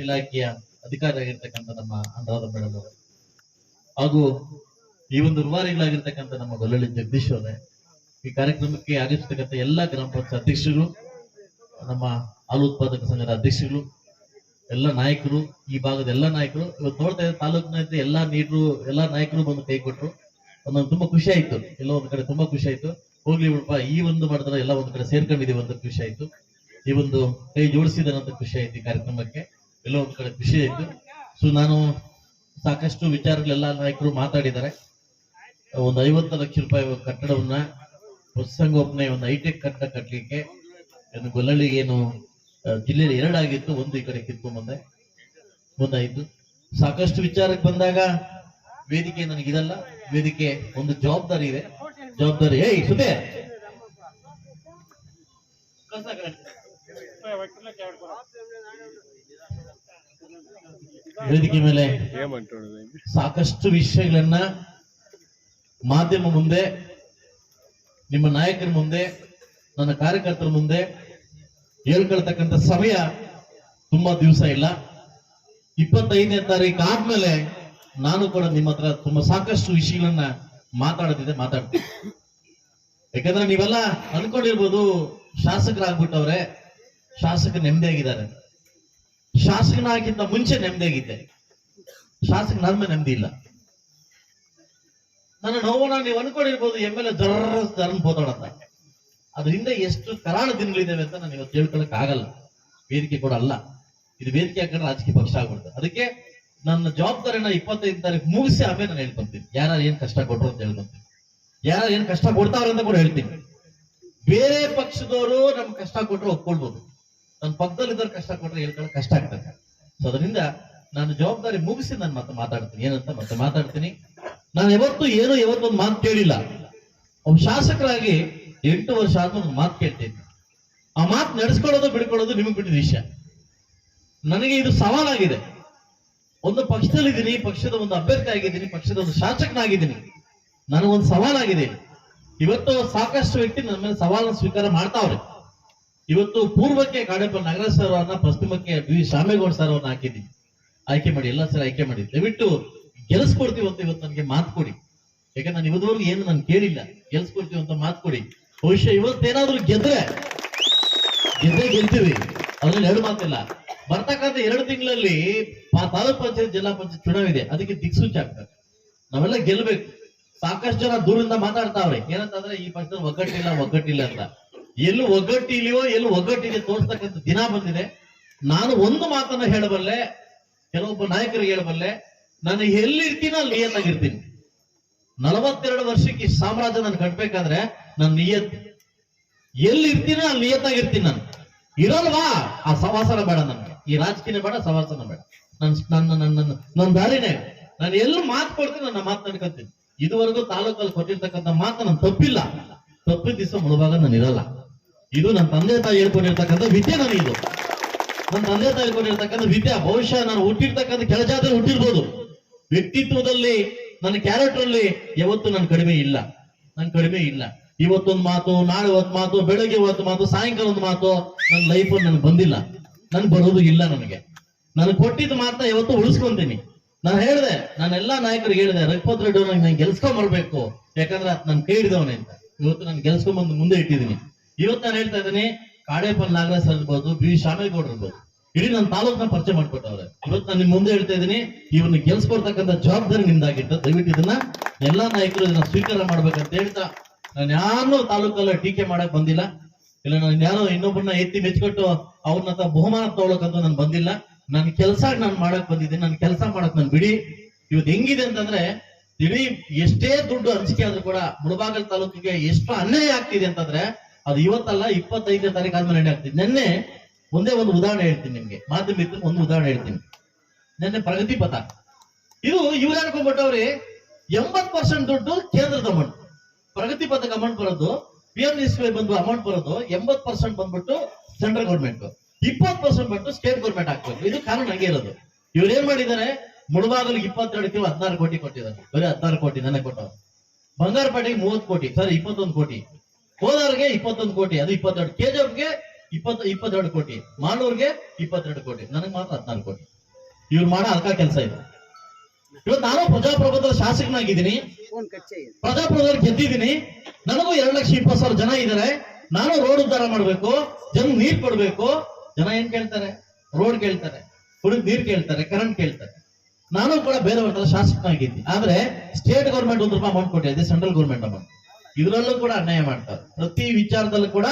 ಇಲಾಖೆಯ ಅಧಿಕಾರಿಯಾಗಿರ್ತಕ್ಕಂಥ ನಮ್ಮ ಅನುರಾಧ ಮೇಡಮ್ ಅವರು. ಹಾಗೂ ಈ ಒಂದು ರೂವಾರಿಗಳಾಗಿರ್ತಕ್ಕಂಥ ನಮ್ಮ ಗೊಲ್ಲಳ್ಳಿ ಜಗದೀಶ್ ಅವರೇ. ಈ ಕಾರ್ಯಕ್ರಮಕ್ಕೆ ಆಗಮಿಸತಕ್ಕಂಥ ಎಲ್ಲಾ ಗ್ರಾಮ ಪಂಚಾಯತ್ ಅಧ್ಯಕ್ಷರು, ನಮ್ಮ ಹಾಲು ಉತ್ಪಾದಕ ಸಂಘದ ಅಧ್ಯಕ್ಷರು, ಎಲ್ಲ ನಾಯಕರು, ಈ ಭಾಗದ ಎಲ್ಲ ನಾಯಕರು ಇವತ್ತು ನೋಡ್ತಾ ಇದ್ದ ತಾಲೂಕಿನ ಎಲ್ಲಾ ನೀರು, ಎಲ್ಲಾ ನಾಯಕರು ಬಂದು ಕೈ ಕೊಟ್ಟರು ಒಂದೊಂದು ತುಂಬಾ ಖುಷಿ ಆಯ್ತು. ಎಲ್ಲ ಒಂದ್ ಕಡೆ ತುಂಬಾ ಖುಷಿ ಆಯ್ತು. ಹೋಗ್ಲಿ ಬಿಡಪ್ಪ, ಈ ಒಂದು ಮಾಡಿದ್ರೆ ಎಲ್ಲ ಒಂದ್ ಕಡೆ ಸೇರ್ಕೊಂಡಿದೀವಿ ಅಂತ ಖುಷಿ ಆಯ್ತು. ಈ ಒಂದು ಕೈ ಜೋಡಿಸಿದ ಖುಷಿ ಆಯ್ತು ಈ ಕಾರ್ಯಕ್ರಮಕ್ಕೆ. ಎಲ್ಲ ಒಂದ್ ಕಡೆ ಖುಷಿ ಆಯ್ತು ಸೊ ನಾನು ಸಾಕಷ್ಟು ವಿಚಾರಗಳೆಲ್ಲ ನಾಯಕರು ಮಾತಾಡಿದ್ದಾರೆ. ಒಂದು ಐವತ್ತು ಲಕ್ಷ ರೂಪಾಯಿ ಕಟ್ಟಡವನ್ನ ಪಶುಸಂಗೋಪನೆ ಒಂದು ಹೈಟೆಕ್ ಕಟ್ಟಡ ಕಟ್ಟಲಿಕ್ಕೆ ಗೊಲ್ಲಳ್ಳಿಗೆ ಏನು ಜಿಲ್ಲೆಯಲ್ಲಿ ಎರಡಾಗಿತ್ತು. ಒಂದು ಈ ಕಡೆ ಕಿತ್ಕೊಂಡ್ ಬಂದೆ ಮುಂದಾಯ್ತು ಸಾಕಷ್ಟು ವಿಚಾರಕ್ಕೆ ಬಂದಾಗ ವೇದಿಕೆ ನನಗಿದಲ್ಲ. ವೇದಿಕೆ ಒಂದು ಜವಾಬ್ದಾರಿ ಇದೆ. ಜವಾಬ್ದಾರಿ, ಏಯ್ ಸುತೆ ವೇದಿಕೆ ಮೇಲೆ ಸಾಕಷ್ಟು ವಿಷಯಗಳನ್ನ ಮಾಧ್ಯಮ ಮುಂದೆ ನಿಮ್ಮ ನಾಯಕರ ಮುಂದೆ ನನ್ನ ಕಾರ್ಯಕರ್ತರ ಮುಂದೆ ಹೇಳ್ಕೊಳ್ತಕ್ಕಂಥ ಸಮಯ ತುಂಬಾ ದಿವಸ ಇಲ್ಲ. ಇಪ್ಪತ್ತೈದನೇ ತಾರೀಕು ಆದ್ಮೇಲೆ ನಾನು ಕೂಡ ನಿಮ್ಮ ಹತ್ರ ತುಂಬಾ ಸಾಕಷ್ಟು ವಿಷಯಗಳನ್ನ ಮಾತಾಡೋದಿದೆ ಮಾತಾಡ್ತೀನಿ. ಯಾಕಂದ್ರೆ ನೀವೆಲ್ಲ ಅನ್ಕೊಂಡಿರ್ಬೋದು ಶಾಸಕರಾಗ್ಬಿಟ್ಟವ್ರೆ ಶಾಸಕ ನೆಮ್ಮದಿಯಾಗಿದ್ದಾರೆ. ಶಾಸಕನಾಗಿಂತ ಮುಂಚೆ ನೆಮ್ಮದಿಯಾಗಿದ್ದೆ ಶಾಸಕ ನನ್ನ ಮೇಲೆ ನೆಮ್ಮದಿ ಇಲ್ಲ. ನನ್ನ ನೋವನ್ನ ನೀವು ಅನ್ಕೊಂಡಿರ್ಬೋದು, ಎಂ ಎಲ್ ಎ ಹೋದೋಡಂತ ಅದರಿಂದ ಎಷ್ಟು ಕರಾಳ ದಿನಗಳಿದ್ದಾವೆ ಅಂತ ನಾನು ಇವತ್ತು ಹೇಳ್ಕೊಳಕ್ ಆಗಲ್ಲ. ವೇದಿಕೆ ಕೂಡ ಅಲ್ಲ. ಇದು ವೇದಿಕೆ ಹಾಕೊಂಡ್ರೆ ರಾಜಕೀಯ ಪಕ್ಷ ಆಗ್ಬಿಡುತ್ತೆ. ಅದಕ್ಕೆ ನನ್ನ ಜವಾಬ್ದಾರಿನ ಇಪ್ಪತ್ತೈದು ತಾರೀಕು ಮುಗಿಸಿ ಆಮೇಲೆ ನಾನು ಹೇಳ್ಕೊಂತೀನಿ. ಯಾರು ಏನ್ ಕಷ್ಟ ಕೊಟ್ರು ಅಂತ ಹೇಳ್ಕೊಂತೀನಿ. ಯಾರು ಏನ್ ಕಷ್ಟ ಕೊಡ್ತಾವ್ರ ಅಂತ ಕೂಡ ಹೇಳ್ತೀನಿ. ಬೇರೆ ಪಕ್ಷದವರು ನಮ್ಗೆ ಕಷ್ಟ ಕೊಟ್ರೆ ಒಪ್ಕೊಳ್ಬೋದು. ನನ್ನ ಪಕ್ಕದಲ್ಲಿದ್ದವ್ರು ಕಷ್ಟ ಕೊಟ್ಟರೆ ಹೇಳ್ಕೊಳ್ಳೋಕೆ ಕಷ್ಟ ಆಗ್ತದೆ. ಸೊ ಅದರಿಂದ ನಾನು ಜವಾಬ್ದಾರಿ ಮುಗಿಸಿ ನಾನು ಮತ್ತೆ ಮಾತಾಡ್ತೀನಿ. ಏನಂತ ಮತ್ತೆ ಮಾತಾಡ್ತೀನಿ. ನಾನು ಯಾವತ್ತು ಏನು ಯಾವತ್ತೊಂದು ಮಾತು ಕೇಳಿಲ್ಲ. ಒಬ್ಬ ಶಾಸಕರಾಗಿ ಎಂಟು ವರ್ಷ ಆದ್ಮೇಲೆ ಒಂದು ಮಾತು ಕೇಳ್ತೀನಿ. ಆ ಮಾತು ನಡೆಸ್ಕೊಳ್ಳೋದು ಬಿಡ್ಕೊಳ್ಳೋದು ನಿಮಗೆ ಬಿಟ್ಟಿದ ವಿಷಯ. ನನಗೆ ಇದು ಸವಾಲಾಗಿದೆ. ಒಂದು ಪಕ್ಷದಲ್ಲಿದ್ದೀನಿ ಪಕ್ಷದ ಒಂದು ಅಭ್ಯರ್ಥಿ ಆಗಿದ್ದೀನಿ, ಪಕ್ಷದ ಒಂದು ಶಾಸಕನಾಗಿದ್ದೀನಿ. ನನಗೊಂದು ಸವಾಲಾಗಿದೆ. ಇವತ್ತು ಸಾಕಷ್ಟು ವ್ಯಕ್ತಿ ನನ್ನ ಮೇಲೆ ಸವಾಲನ್ನು ಸ್ವೀಕಾರ ಮಾಡ್ತಾವ್ರೆ. ಇವತ್ತು ಪೂರ್ವಕ್ಕೆ ಕಾಡಪ್ಪ ನಗರ ಸರ್ ಪಶ್ಚಿಮಕ್ಕೆ ಬಿ ಶಾಮೇಗೌಡ ಸರ್ ಅವ್ರನ್ನ ಆಯ್ಕೆ ಮಾಡಿ ಎಲ್ಲ ಸರ್ ಆಯ್ಕೆ ಮಾಡಿ. ದಯವಿಟ್ಟು ಗೆಲ್ಸ್ಕೊಡ್ತೀವಿ ಅಂತ ಇವತ್ತು ನನಗೆ ಮಾತು ಕೊಡಿ. ಯಾಕಂದ್ರೆ ನಾನು ಇವತ್ತವರೆಗೂ ಏನು ನಾನು ಕೇಳಿಲ್ಲ. ಗೆಲ್ಸ್ಕೊಡ್ತೀವಿ ಅಂತ ಮಾತು ಕೊಡಿ. ಬಹುಶಃ ಇವತ್ತೇನಾದ್ರೂ ಗೆದ್ರೆ, ಗೆದ್ದೇ ಗೆಲ್ತೀವಿ. ಅದ್ರಲ್ಲಿ ಎರಡು ಮಾತಿಲ್ಲ. ಬರ್ತಕ್ಕಂಥ ಎರಡು ತಿಂಗಳಲ್ಲಿ ತಾಲೂಕ್ ಪಂಚಾಯತ್, ಜಿಲ್ಲಾ ಪಂಚಾಯತ್ ಚುನಾವಣೆ ಇದೆ. ಅದಕ್ಕೆ ದಿಕ್ಸೂಚಿ ಆಗ್ತದೆ ನಾವೆಲ್ಲ ಗೆಲ್ಬೇಕು. ಸಾಕಷ್ಟು ಜನ ದೂರದಿಂದ ಮಾತಾಡ್ತಾವ್ರೆ. ಏನಂತಂದ್ರೆ ಈ ಪಕ್ಷದಲ್ಲಿ ಒಗ್ಗಟ್ಟಿಲ್ಲ ಒಗ್ಗಟ್ಟಿಲ್ಲ ಅಂತ. ಎಲ್ಲೂ ಒಗ್ಗಟ್ಟಿಲಿಯೋ ಒಗ್ಗಟ್ಟಿ ಒಗ್ಗಟ್ಟಿದೆ ತೋರಿಸ್ತಕ್ಕಂಥ ದಿನ ಬಂದಿದೆ. ನಾನು ಒಂದು ಮಾತನ್ನ ಹೇಳಬಲ್ಲೆ, ಕೆಲವೊಬ್ಬ ನಾಯಕರಿಗೆ ಹೇಳಬಲ್ಲೆ, ನಾನು ಎಲ್ಲಿರ್ತೀನೋ ಅಲ್ಲಿ ನಿಯತ್ತಾಗಿರ್ತೀನಿ. ನಲವತ್ತೆರಡು ವರ್ಷಕ್ಕೆ ಸಾಮ್ರಾಜ್ಯ ನಾನು ಕಟ್ಬೇಕಾದ್ರೆ ನನ್ನ ನಿಯತ್ ಎಲ್ಲಿರ್ತೀನ ಅಲ್ಲಿ ನಿಯತ್ತಾಗಿರ್ತೀನಿ ನಾನು. ಇರಲ್ವಾ? ಆ ಸವಾಸನ ಬೇಡ ನನ್ಗೆ. ಈ ರಾಜಕೀಯ ಬೇಡ ಸವಾಸನ ಬೇಡ. ನನ್ನ ನನ್ನ ನನ್ನ ನನ್ನ ದಾರಿನೇ. ನಾನು ಎಲ್ಲಿ ಮಾತು ಕೊಡ್ತೀನಿ ನನ್ನ ಮಾತು ನಡ್ಕೊಂತೀನಿ ಇದುವರೆಗೂ ತಾಲೂಕಲ್ಲಿ ಕೊಟ್ಟಿರ್ತಕ್ಕಂಥ ಮಾತು ನಾನು ತಪ್ಪಿಲ್ಲ. ತಪ್ಪಿದ ದಿವಸ ಮುಳುವಾಗ ನಾನು ಇರಲ್ಲ. ಇದು ನನ್ನ ತಂದೆ ತಾಯಿ ಹೇಳ್ಕೊಂಡಿರ್ತಕ್ಕಂಥ ವಿದ್ಯೆ ನನಗಿದು ನನ್ನ ತಂದೆ ತಾಯಿ ಹೇಳ್ಕೊಂಡಿರ್ತಕ್ಕಂಥ ವಿದ್ಯೆ, ಬಹುಶಃ ನಾನು ಹುಟ್ಟಿರ್ತಕ್ಕಂಥ ಕೆಳಜಾತಿ ಹುಟ್ಟಿರ್ಬೋದು. ವ್ಯಕ್ತಿತ್ವದಲ್ಲಿ, ನನ್ನ ಕ್ಯಾರೆಕ್ಟರ್ ಅಲ್ಲಿ ಯಾವತ್ತು ನಾನು ಕಡಿಮೆ ಇಲ್ಲ. ನನ್ ಕಡಿಮೆ ಇಲ್ಲ. ಇವತ್ತೊಂದು ಮಾತು, ನಾಳೆ ಒಂದು ಮಾತು, ಬೆಳಗ್ಗೆ ಒಂದು ಮಾತು, ಸಾಯಂಕಾಲ ಒಂದು ಮಾತು ನನ್ನ ಲೈಫ್ ನನಗೆ ಬಂದಿಲ್ಲ. ನನ್ ಬರೋದು ಇಲ್ಲ ನನಗೆ. ನಾನು ಕೊಟ್ಟಿದ್ದ ಮಾತನ್ನ ಯಾವತ್ತು ಉಳಿಸ್ಕೊಂತೀನಿ. ನಾನು ಹೇಳಿದೆ, ನಾನು ಎಲ್ಲಾ ನಾಯಕರಿಗೆ ಹೇಳಿದೆ, ರಘುಪತ್ ರೆಡ್ಡಿ ಅವ್ರಿಗೆ ನಾನು ಗೆಲ್ಸ್ಕೊಂಡ್ ಬರ್ಬೇಕು ಯಾಕಂದ್ರೆ ನನ್ ಕೈ ಹಿಡಿದವನೇ ಅಂತ. ಇವತ್ತು ನಾನು ಗೆಲ್ಸ್ಕೊಂಡ್ ಮುಂದೆ ಇಟ್ಟಿದ್ದೀನಿ ಇವತ್ತು ನಾನು ಹೇಳ್ತಾ ಇದ್ದೀನಿ ಕಾಡೇಪಲ್ ನಾಗರಾಜ್ ಇರ್ಬೋದು, ಬಿ ಶಾಮೇಗೌಡರು ಇರ್ಬೋದು. ಇಡೀ ನನ್ನ ತಾಲೂಕ್ನ ಪರಿಚಯ ಮಾಡ್ಕೊಟ್ಟವ್ರೆ. ಇವತ್ತು ನಾನು ನಿಮ್ ಮುಂದೆ ಹೇಳ್ತಾ ಇದ್ದೀನಿ, ಇವನ್ನ ಗೆಲ್ಸ್ಕೊಡ್ತಕ್ಕಂಥ ಜವಾಬ್ದಾರಿ ನಿಮ್ದಾಗಿತ್ತು. ದಯವಿಟ್ಟು ಇದನ್ನ ಎಲ್ಲಾ ನಾಯಕರು ಇದನ್ನ ಸ್ವೀಕಾರ ಮಾಡ್ಬೇಕಂತ ಹೇಳ್ತಾ ನಾನು ಯಾರು ತಾಲೂಕಲ್ಲ ಟೀಕೆ ಮಾಡಕ್ ಬಂದಿಲ್ಲ. ಇಲ್ಲ, ನಾನು ಯಾರೋ ಇನ್ನೊಬ್ಬರನ್ನ ಎತ್ತಿ ಮೆಚ್ಕೊಟ್ಟು ಅವ್ರನ್ನ ಬಹುಮಾನ ತಗೊಳಕಂತ ನಾನು ಬಂದಿಲ್ಲ. ನನ್ನ ಕೆಲಸ ನಾನು ಮಾಡಕ್ ಬಂದಿದ್ದೀನಿ, ನನ್ನ ಕೆಲಸ ಮಾಡಕ್ ನಾನು ಬಿಡಿ. ಇವತ್ತು ಹೆಂಗಿದೆ ಅಂತಂದ್ರೆ ಇಡೀ ಎಷ್ಟೇ ದುಡ್ಡು ಹಂಚಿಕೆ ಆದ್ರೂ ಕೂಡ ಮುಳಬಾಗಲ್ ತಾಲೂಕಿಗೆ ಎಷ್ಟು ಅನ್ಯಾಯ ಆಗ್ತಿದೆ ಅಂತಂದ್ರೆ ಅದು ಇವತ್ತಲ್ಲ, ಇಪ್ಪತ್ತೈದನೇ ತಾರೀಕು ಆದ್ಮೇಲೆ ಅನ್ಯಾಯ ಆಗ್ತಿದೆ ನಿನ್ನೆ ಒಂದೇ ಒಂದು ಉದಾಹರಣೆ ಹೇಳ್ತೀನಿ ನಿಮ್ಗೆ. ಮಾಧ್ಯಮಿಕ ಒಂದು ಉದಾಹರಣೆ ಹೇಳ್ತೀನಿ. ನಿನ್ನೆ ಪ್ರಗತಿ ಪಥ. ಇದು ಇವ್ರು ಅನ್ಕೊಂಡ್ಬಿಟ್ಟವ್ರಿ ಎಂಬತ್ ಪರ್ಸೆಂಟ್ ದುಡ್ಡು ಕೇಂದ್ರದ ಅಮೌಂಟ್ ಪ್ರಗತಿ ಪಥಕ್ಕೆ ಅಮೌಂಟ್ ಬರೋದು ಪಿ ಎಂ ಬಂದು ಅಮೌಂಟ್ ಬರೋದು ಎಂಬತ್ ಪರ್ಸೆಂಟ್ ಬಂದ್ಬಿಟ್ಟು ಸೆಂಟ್ರಲ್ ಗೌರ್ಮೆಂಟ್ ಇಪ್ಪತ್ ಪರ್ಸೆಂಟ್ ಬಂದು ಸ್ಟೇಟ್ ಗೌರ್ಮೆಂಟ್ ಹಾಕ್ಬೇಕು. ಇದು ಕಾನೂನು ಹಂಗೆ ಇರೋದು. ಇವ್ರು ಏನ್ ಮಾಡಿದ್ದಾರೆ? ಮುಳುಬಾಗಲಿಗೆ ಇಪ್ಪತ್ತೆರಡು ಕಿಲೋ ಹದಿನಾರು ಕೋಟಿ ಕೊಟ್ಟಿದ್ದಾರೆ. ಬರೀ ಹದಿನಾರು ಕೋಟಿ ನನಗೆ ಕೊಟ್ಟವ್ರು. ಬಂಗಾರಪೇಟೆಗೆ ಮೂವತ್ತು ಕೋಟಿ ಸರಿ ಇಪ್ಪತ್ತೊಂದು ಕೋಟಿ. ಕೋಲಾರ್ಗೆ ಇಪ್ಪತ್ತೊಂದು ಕೋಟಿ, ಅದು ಇಪ್ಪತ್ತೆರಡು. ಕೆಜಿಎಫ್ಗೆ ಇಪ್ಪತ್ತು, ಇಪ್ಪತ್ತೆರಡು ಕೋಟಿ ಮಾಲೂರ್ಗೆ ಇಪ್ಪತ್ತೆರಡು ಕೋಟಿ, ನನಗೆ ಮಾತ್ರ ಹದಿನಾರು ಕೋಟಿ. ಇವ್ರು ಮಾಡೋ ಅಲ್ಕ ಕೆಲಸ ಇದು. ಇವತ್ತು ನಾನು ಪ್ರಜಾಪ್ರಭುತ್ವ ಶಾಸಕನಾಗಿದ್ದೀನಿ. ಪ್ರಜಾಪ್ರಭುತ್ವ ಗೆದ್ದಿದ್ದೀನಿ. ನನಗೂ ಎರಡು ಲಕ್ಷ ಇಪ್ಪತ್ತು ಸಾವಿರ ಜನ ಇದ್ದಾರೆ. ನಾನು ರೋಡ್ ಉದ್ಧಾರ ಮಾಡಬೇಕು. ಜನ ನೀರ್ ಕೊಡ್ಬೇಕು. ಜನ ಏನ್ ಕೇಳ್ತಾರೆ? ರೋಡ್ ಕೇಳ್ತಾರೆ. ಕುಡಿದ್ ನೀರ್ ಕೇಳ್ತಾರೆ ಕರೆಂಟ್ ಕೇಳ್ತಾರೆ. ನಾನು ಕೂಡ ಬೇರೆ ಶಾಸಕನಾಗಿದ್ದೀನಿ. ಆದ್ರೆ ಸ್ಟೇಟ್ ಗೌರ್ಮೆಂಟ್ ಒಂದು ರೂಪಾಯಿ ಅಮೌಂಟ್ ಕೊಟ್ಟಿದೆ ಸೆಂಟ್ರಲ್ ಗೌರ್ಮೆಂಟ್ ಅಮೌಂಟ್ ಇದರಲ್ಲೂ ಕೂಡ ಅನ್ಯಾಯ ಮಾಡ್ತಾರೆ. ಪ್ರತಿ ವಿಚಾರದಲ್ಲೂ ಕೂಡ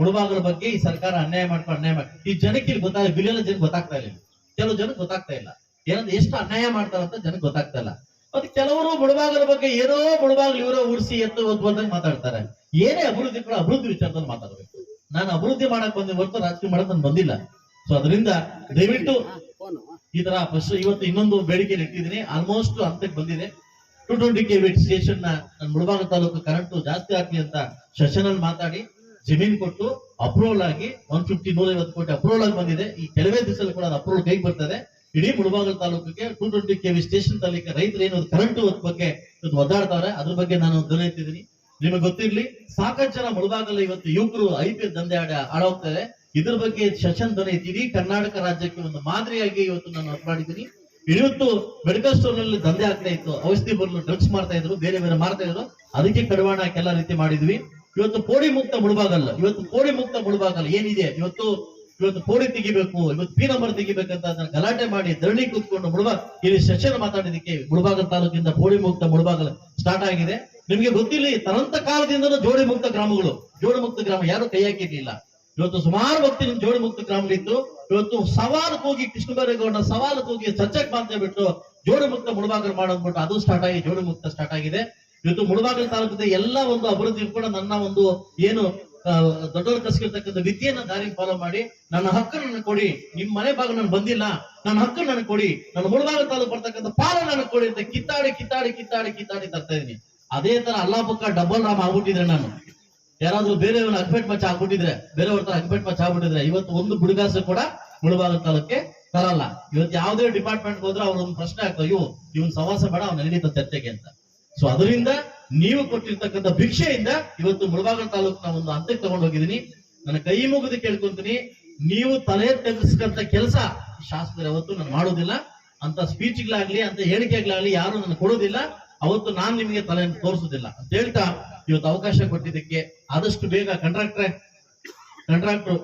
ಮುಳುಬಾಗಲ ಬಗ್ಗೆ ಈ ಸರ್ಕಾರ ಅನ್ಯಾಯ ಮಾಡ್ಕೊಂಡು ಅನ್ಯಾಯ ಮಾಡಿ ಈ ಜನಕ್ಕೆ ಇಲ್ಲಿ ಗೊತ್ತಾಗ ಬಿಲಿಯನ್ ಜನ ಗೊತ್ತಾಗ್ತಾ ಇಲ್ಲ. ಕೆಲವು ಜನಕ್ಕೆ ಗೊತ್ತಾಗ್ತಾ ಇಲ್ಲ. ಏನಂದ್ರೆ ಎಷ್ಟು ಅನ್ಯಾಯ ಮಾಡ್ತಾರೆ ಅಂತ ಜನಕ್ಕೆ ಗೊತ್ತಾಗ್ತಾ ಇಲ್ಲ. ಮತ್ತೆ ಕೆಲವರು ಮುಳುಬಾಗಲ ಬಗ್ಗೆ ಏನೋ ಮುಳುಬಾಗಲು ಇವರೋ ಉರ್ಸಿ ಎತ್ತು ಬಂದಂಗೆ ಮಾತಾಡ್ತಾರೆ. ಏನೇ ಅಭಿವೃದ್ಧಿ ಕೂಡ ಅಭಿವೃದ್ಧಿ ವಿಚಾರದಲ್ಲಿ ಮಾತಾಡಬೇಕು. ನಾನು ಅಭಿವೃದ್ಧಿ ಮಾಡಕ್ ಬಂದೆ ಹೊರತು ರಾಜಕೀಯ ಮಾಡಕ್ ನಾನು ಬಂದಿಲ್ಲ. ಸೊ ಅದರಿಂದ ದಯವಿಟ್ಟು ಈ ತರ ಇವತ್ತು ಇನ್ನೊಂದು ಬೇಡಿಕೆ ಇಟ್ಟಿದ್ದೀನಿ. ಆಲ್ಮೋಸ್ಟ್ ಹಂತಕ್ಕೆ ಬಂದಿದೆ. Two twenty K V station ನನ್ನ ಮುಳಬಾಗ ತಾಲೂಕು ಕರೆಂಟ್ ಜಾಸ್ತಿ ಆಗ್ಲಿ ಅಂತ ಸೆಷನ್ ಅಲ್ಲಿ ಮಾತಾಡಿ, ಜಮೀನ್ ಕೊಟ್ಟು ಅಪ್ರೂವಲ್ ಆಗಿ ಒನ್ ಫಿಫ್ಟಿ ನೂರ ಐವತ್ತು ಕೋಟಿ ಅಪ್ರೂವಲ್ ಆಗಿ ಬಂದಿದೆ. ಈ ಕೆಲವೇ ದಿವಸದಲ್ಲಿ ಕೂಡ ಅಪ್ರೂವಲ್ ಕೈಗೆ ಬರ್ತದೆ. ಇಡೀ ಮುಳಬಾಗಲ್ ತಾಲೂಕಿಗೆ two twenty K V station ತಾಲೂಕಿಗೆ ರೈತರು ಏನು ಕರೆಂಟ್ ಬಗ್ಗೆ ಒದ್ದಾಡ್ತಾರೆ, ಅದ್ರ ಬಗ್ಗೆ ನಾನು ಎತ್ತಿದ್ದೀನಿ ನಿಮಗೆ ಗೊತ್ತಿರ್ಲಿ, ಸಾಕಷ್ಟು ಜನ ಮುಳಬಾಗಲ ಇವತ್ತು ಯುವಕರು ಐ ಪಿ ಎಲ್ ದಂಧೆ ಆಡ ಆಡೋಗ್ತಾರೆ ಇದ್ರ ಬಗ್ಗೆ ಸೆಷನ್ ಎತ್ತಿ ಇಡೀ ಕರ್ನಾಟಕ ರಾಜ್ಯಕ್ಕೆ ಒಂದು ಮಾದರಿಯಾಗಿ ಇವತ್ತು ನಾನು ಮಾಡಿದ್ದೀನಿ ಇವತ್ತು ಮೆಡಿಕಲ್ ಸ್ಟೋರ್ನಲ್ಲಿ ದಂಧೆ ಆಗ್ತಾ ಇತ್ತು. ಔಷಧಿ ಬರಲು ಡ್ರಗ್ಸ್ ಮಾಡ್ತಾ ಇದ್ರು, ಬೇರೆ ಬೇರೆ ಮಾಡ್ತಾ ಇದ್ರು. ಅದಕ್ಕೆ ಕಡಿವಾಣ ಎಲ್ಲ ರೀತಿ ಮಾಡಿದ್ವಿ. ಇವತ್ತು ಪೋಡಿ ಮುಕ್ತ ಮುಳುಬಾಗಲ್ಲ. ಇವತ್ತು ಪೋಡಿ ಮುಕ್ತ ಮುಳುಬಾಗಲ್ಲ. ಏನಿದೆ? ಇವತ್ತು ಇವತ್ತು ಪೋಡಿ ತೆಗಿಬೇಕು, ಇವತ್ತು ಪಿ ನಂಬರ್ ತೆಗಿಬೇಕಂತ ಅದನ್ನ ಗಲಾಟೆ ಮಾಡಿ ಧರಣಿ ಕೂತ್ಕೊಂಡು ಮುಳುಬಾಗ ಇಲ್ಲಿ ಸೆಷನ್ ಮಾತಾಡಿದಕ್ಕೆ ಮುಳುಬಾಗ ತಾಲೂಕಿಂದ ಪೋಡಿ ಮುಕ್ತ ಮುಳುಬಾಗಲ್ ಸ್ಟಾರ್ಟ್ ಆಗಿದೆ. ನಿಮ್ಗೆ ಗೊತ್ತಿಲ್ಲ ತನಂತ ಕಾಲದಿಂದಲೂ ಜೋಡಿ ಮುಕ್ತ ಗ್ರಾಮಗಳು. ಜೋಡಿ ಮುಕ್ತ ಗ್ರಾಮ ಯಾರು ಕೈ ಹಾಕಿರ್ಲಿಲ್ಲ. ಇವತ್ತು ಸುಮಾರು ಭಕ್ತಿ ಜೋಡಿ ಮುಕ್ತ ಗ್ರಾಮಗಳಿತ್ತು ಇವತ್ತು ಸವಾಲು ಹೋಗಿ ಕೃಷ್ಣ ಬೈರೇಗೌಡ ಸವಾಲು ಹೋಗಿ ಚರ್ಚೆಗೆ ಅಂತ ಬಿಟ್ಟು ಜೋಡಿ ಮುಕ್ತ ಮುಳುಬಾಗಲು ಮಾಡೋದ್ಬಿಟ್ಟು ಅದು ಸ್ಟಾರ್ಟ್ ಆಗಿ ಜೋಡಿ ಮುಕ್ತ ಸ್ಟಾರ್ಟ್ ಆಗಿದೆ. ಇವತ್ತು ಮುಳುಬಾಗಲ ತಾಲೂಕಿನ ಎಲ್ಲ ಒಂದು ಅಭಿವೃದ್ಧಿ ಕೂಡ ನನ್ನ ಒಂದು ಏನು ದೊಡ್ಡವರು ಕಸ್ಕಿರ್ತಕ್ಕಂಥ ವಿದ್ಯೆಯನ್ನ ದಾರಿ ಫಾಲೋ ಮಾಡಿ, ನನ್ನ ಹಕ್ಕು ನನಗೆ ಕೊಡಿ, ನಿಮ್ ಮನೆ ಭಾಗ ನಾನು ಬಂದಿಲ್ಲ, ನನ್ನ ಹಕ್ಕು ನನಗೆ ಕೊಡಿ, ನನ್ನ ಮುಳುಬಾಗ ತಾಲೂಕು ಬರ್ತಕ್ಕಂಥ ಪಾಲ ನನಗೆ ಕೊಡಿ ಅಂತ ಕಿತ್ತಾಡಿ ಕಿತ್ತಾಡಿ ಕಿತ್ತಾಡಿ ಕಿತ್ತಾಡಿ ತರ್ತಾ ಇದ್ದೀನಿ. ಅದೇ ತರ ಅಲ್ಲಾ ಪಕ್ಕ ಡಬಲ್ ರಾಮ್ ಆಗ್ಬಿಟ್ಟಿದ್ರೆ ನಾನು. ಯಾರಾದ್ರೂ ಬೇರೆಯವ್ರ ಅಗ್ಪೆಟ್ ಮಚ್ಚ ಆಗ್ಬಿಟ್ಟಿದ್ರೆ, ಬೇರೆಯವ್ರ ತರ ಅಗ್ಪೆಟ್ ಮಚ್ಚ ಆಗ್ಬಿಟ್ಟಿದ್ರೆ, ಇವತ್ತು ಒಂದು ಬುಡುಗಾಸು ಕೂಡ ಮುಳುಬಾಗ ತಾಲೂಕೆ ತರಲ್ಲ. ಇವತ್ತು ಯಾವುದೇ ಡಿಪಾರ್ಟ್ಮೆಂಟ್ ಹೋದ್ರೆ ಅವ್ರ ಒಂದು ಪ್ರಶ್ನೆ ಹಾಕೋ ಇವು ಇವನ್ ಸವಾಸ ಬೇಡ, ಅವ್ನ ನಡೀತ ಚರ್ಚೆಗೆ ಅಂತ. ಸೊ ಅದರಿಂದ ನೀವು ಕೊಟ್ಟಿರ್ತಕ್ಕಂಥ ಭಿಕ್ಷೆಯಿಂದ ಇವತ್ತು ಮುಳಬಾಗ ತಾಲೂಕಿನ ಒಂದು ಹಂತಕ್ಕೆ ತಗೊಂಡು ಹೋಗಿದ್ದೀನಿ. ನನ್ನ ಕೈ ಮುಗಿದು ಕೇಳ್ಕೊಂತೀನಿ. ನೀವು ತಲೆ ತೆಗೆಸ್ಕಂತ ಕೆಲಸ ಶಾಸಕರು ಯಾವತ್ತು ನಾನು ಮಾಡೋದಿಲ್ಲ. ಅಂತ ಸ್ಪೀಚ್ಗಳಾಗ್ಲಿ ಅಂತ ಹೇಳಿಕೆಗಳಾಗ್ಲಿ ಯಾರು ನಾನು ಕೊಡೋದಿಲ್ಲ. ಅವತ್ತು ನಾನು ನಿಮಗೆ ತಲೆಯನ್ನು ತೋರಿಸೋದಿಲ್ಲ. ಅಂತ ಹೇಳ್ತಾ ಇವತ್ತು ಅವಕಾಶ ಕೊಟ್ಟಿದ್ದಕ್ಕೆ ಆದಷ್ಟು ಬೇಗ ಕಂಟ್ರಾಕ್ಟ್ರೆ ಕಂಟ್ರಾಕ್ಟ್ರು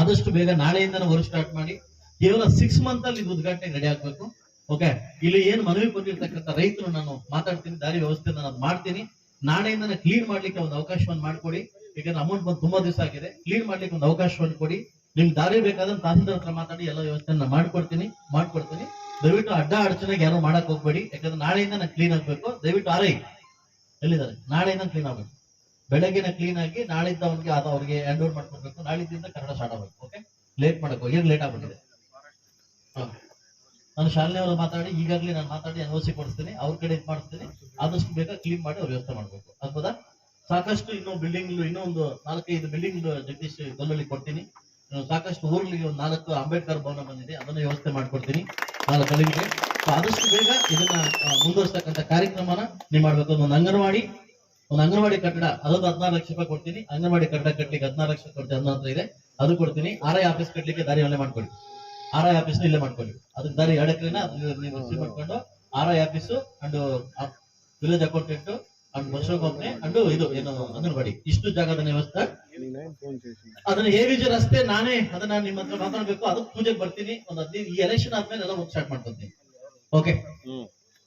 ಆದಷ್ಟು ಬೇಗ ನಾಳೆಯಿಂದ ವರ್ಕ್ ಸ್ಟಾರ್ಟ್ ಮಾಡಿ, ಕೇವಲ ಸಿಕ್ಸ್ ಮಂತ್ ಅಲ್ಲಿ ಉದ್ಘಾಟನೆ ರೆಡಿ ಆಗ್ಬೇಕು. ಓಕೆ ಇಲ್ಲಿ ಏನು ಮನವಿ ಕೊಟ್ಟಿರ್ತಕ್ಕಂಥ ರೈತರು ನಾನು ಮಾತಾಡ್ತೀನಿ, ದಾರಿ ವ್ಯವಸ್ಥೆ ನಾನು ಮಾಡ್ತೀನಿ. ನಾಳೆಯಿಂದ ಕ್ಲೀನ್ ಮಾಡ್ಲಿಕ್ಕೆ ಒಂದು ಅವಕಾಶವನ್ನು ಮಾಡ್ಕೊಡಿ. ಯಾಕಂದ್ರೆ ಅಮೌಂಟ್ ಬಂದು ತುಂಬಾ ದಿವಸ ಆಗಿದೆ. ಕ್ಲೀನ್ ಮಾಡ್ಲಿಕ್ಕೆ ಒಂದು ಅವಕಾಶವನ್ನು ಕೊಡಿ. ನಿಮ್ಗೆ ದಾರಿ ಬೇಕಾದ್ರೆ ತಹಸೀಲ್ದಾರ್ ಹತ್ರ ಮಾತಾಡಿ ಎಲ್ಲ ವ್ಯವಸ್ಥೆಯನ್ನ ಮಾಡ್ಕೊಡ್ತೀನಿ ಮಾಡ್ಕೊಡ್ತೀನಿ. ದಯವಿಟ್ಟು ಅಡ್ಡ ಅಡಚಣೆಗೆ ಯಾರು ಮಾಡಕ್ ಹೋಗ್ಬೇಡಿ. ಯಾಕಂದ್ರೆ ನಾಳೆಯಿಂದ ನಾನು ಕ್ಲೀನ್ ಆಗ್ಬೇಕು. ದಯವಿಟ್ಟು ಆರೈ ಎಲ್ಲಿದ್ದಾರೆ? ನಾಳೆಯಿಂದ ಕ್ಲೀನ್ ಆಗ್ಬೇಕು. ಬೆಳಗ್ಗೆನ ಕ್ಲೀನ್ ಆಗಿ ನಾಳಿದ್ದ ಅವ್ರಿಗೆ ಅದು ಅವ್ರಿಗೆ ಹ್ಯಾಂಡ್ ಓವರ್ ಮಾಡ್ಕೊಡ್ಬೇಕು. ನಾಳಿದ್ದಿಂದ ಕನ್ನಡ ಸ್ಟಾರ್ಟ್ ಆಗ್ಬೇಕು. ಓಕೆ ಲೇಟ್ ಮಾಡಕ್ ಹೋಗಿ. ಲೇಟ್ ಆಗ್ಬಿಟ್ಟಿದೆ. ನಾನು ಶಾಲೆ ಮಾತಾಡಿ, ಈಗಾಗಲೇ ನಾನು ಮಾತಾಡಿ ಎನ್ ಸಿ ಕೊಡಿಸ್ತೀನಿ. ಅವ್ರ ಕಡೆ ಇದು ಮಾಡಿಸ್ತೀನಿ. ಆದಷ್ಟು ಬೇಗ ಕ್ಲೀನ್ ಮಾಡಿ ಅವ್ರ ವ್ಯವಸ್ಥೆ ಮಾಡ್ಬೇಕು. ಆಗ್ಬೋದಾ ಸಾಕಷ್ಟು ಇನ್ನೂ ಬಿಲ್ಡಿಂಗ್ ಇನ್ನೊಂದು ನಾಲ್ಕೈದು ಬಿಲ್ಡಿಂಗ್ ಜಗದೀಶ್ ಗೊಲ್ಲಲ್ಲಿ ಕೊಡ್ತೀನಿ. ಸಾಕಷ್ಟು ಊರಲ್ಲಿ ಒಂದು ನಾಲ್ಕು ಅಂಬೇಡ್ಕರ್ ಭವನ ಬಂದಿದೆ, ಅದನ್ನ ವ್ಯವಸ್ಥೆ ಮಾಡ್ಕೊಡ್ತೀನಿ. ಅಲ್ಲಿಗೆ ಆದಷ್ಟು ಬೇಗ ಇದನ್ನ ಮುಂದುವರಿಸ್ತಕ್ಕಂಥ ಕಾರ್ಯಕ್ರಮನ ನೀವು ಮಾಡ್ಬೇಕು. ಒಂದು ಅಂಗನವಾಡಿ ಒಂದು ಅಂಗನವಾಡಿ ಕಟ್ಟಡ, ಅದೊಂದು ಹದಿನಾರು ಲಕ್ಷ ರೂಪಾಯಿ ಕೊಡ್ತೀನಿ. ಅಂಗನವಾಡಿ ಕಟ್ಟಡ ಕಟ್ಟಲಿಕ್ಕೆ ಹದಿನಾರು ಲಕ್ಷ ಕೊಡ್ತೀನಿ ಅಂತ ಇದೆ. ಅದು ಕೊಡ್ತೀನಿ. ಆರ್ ಐ ಆಫೀಸ್ ಕಟ್ಟಲಿಕ್ಕೆ ದಾರಿ ಅಲ್ಲೇ ಮಾಡ್ಕೊಳ್ಳಿ. ಆರ್ ಐ ಆಫೀಸ್ ಇಲ್ಲೇ ಮಾಡ್ಕೊಳ್ಳಿ. ಅದಕ್ಕೆ ದಾರಿ ಎರಡು ಎಕರೆನ ಮಾಡ್ಕೊಂಡು R I office and village accountant and bus company and ಇದು, ಏನು, ಅಂಗನವಾಡಿ. ಇಷ್ಟು ಜಾಗದ ವ್ಯವಸ್ಥೆ. ಅದನ್ನ ವಿಜಿ ರಸ್ತೆ ನಾನೇ ಅದನ್ನ ನಿಮ್ಮ ಹತ್ರ ಮಾತಾಡ್ಬೇಕು. ಅದಕ್ಕೆ ಪೂಜೆಗೆ ಬರ್ತೀನಿ. ಒಂದ್ ಹದಿನೈದು ಈ ಎಲೆಕ್ಷನ್ ಆದ್ಮೇಲೆ ಎಲ್ಲ ವರ್ಕ್ ಸ್ಟಾರ್ಟ್ ಮಾಡ್ಕೊತೀನಿ. ಓಕೆ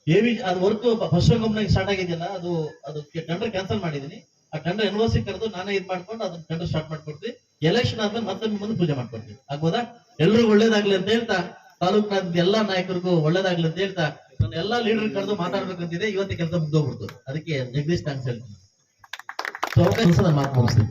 ಹೇವಿ ಅದು ವರ್ಕ್ ಫಸ್ಟ್ ಕಂಪ್ನಿ ಸ್ಟಾರ್ಟ್ ಆಗಿದೆಯಲ್ಲ ಅದು ಅದು ಟೆಂಡರ್ ಕ್ಯಾನ್ಸಲ್ ಮಾಡಿದೀನಿ ಆ ಟೆಂಡರ್ ಎನ್ ಸಿ ಕರೆದು ನಾನೇ ಇದ್ ಮಾಡ್ಕೊಂಡು ಅದನ್ನ ಟೆಂಡರ್ ಸ್ಟಾರ್ಟ್ ಮಾಡ್ಕೊಡ್ತೀನಿ. ಎಲೆಕ್ಷನ್ ಆದ್ಮೇಲೆ ಮತ್ತೆ ಮುಂದೆ ಪೂಜೆ ಮಾಡ್ಕೊಡ್ತೀನಿ. ಆಗ್ಬೋದಾ? ಎಲ್ರಿಗೂ ಒಳ್ಳೇದಾಗ್ಲಿ ಅಂತ ಹೇಳ್ತಾ ತಾಲೂಕಿನ ಎಲ್ಲಾ ನಾಯಕರಿಗೂ ಒಳ್ಳೇದಾಗ್ಲಿ ಅಂತ ಹೇಳ್ತಾ ನನ್ನ ಎಲ್ಲಾ ಲೀಡರ್ ಕರೆದು ಮಾತಾಡ್ಬೇಕಂತಿದೆ. ಇವತ್ತೇ ಕೆಲಸ ಮುಗ್ದೋಗ್ಬಿಡ್ತು. ಅದಕ್ಕೆ ಜಗದೀಶ್ ಥ್ಯಾಂಕ್ಸ್ ಹೇಳ್ತೀನಿ. ಸೊ ಅವಕಾಶ ನಾನು ಮಾತು ಮುಗಿಸ್ತೀನಿ.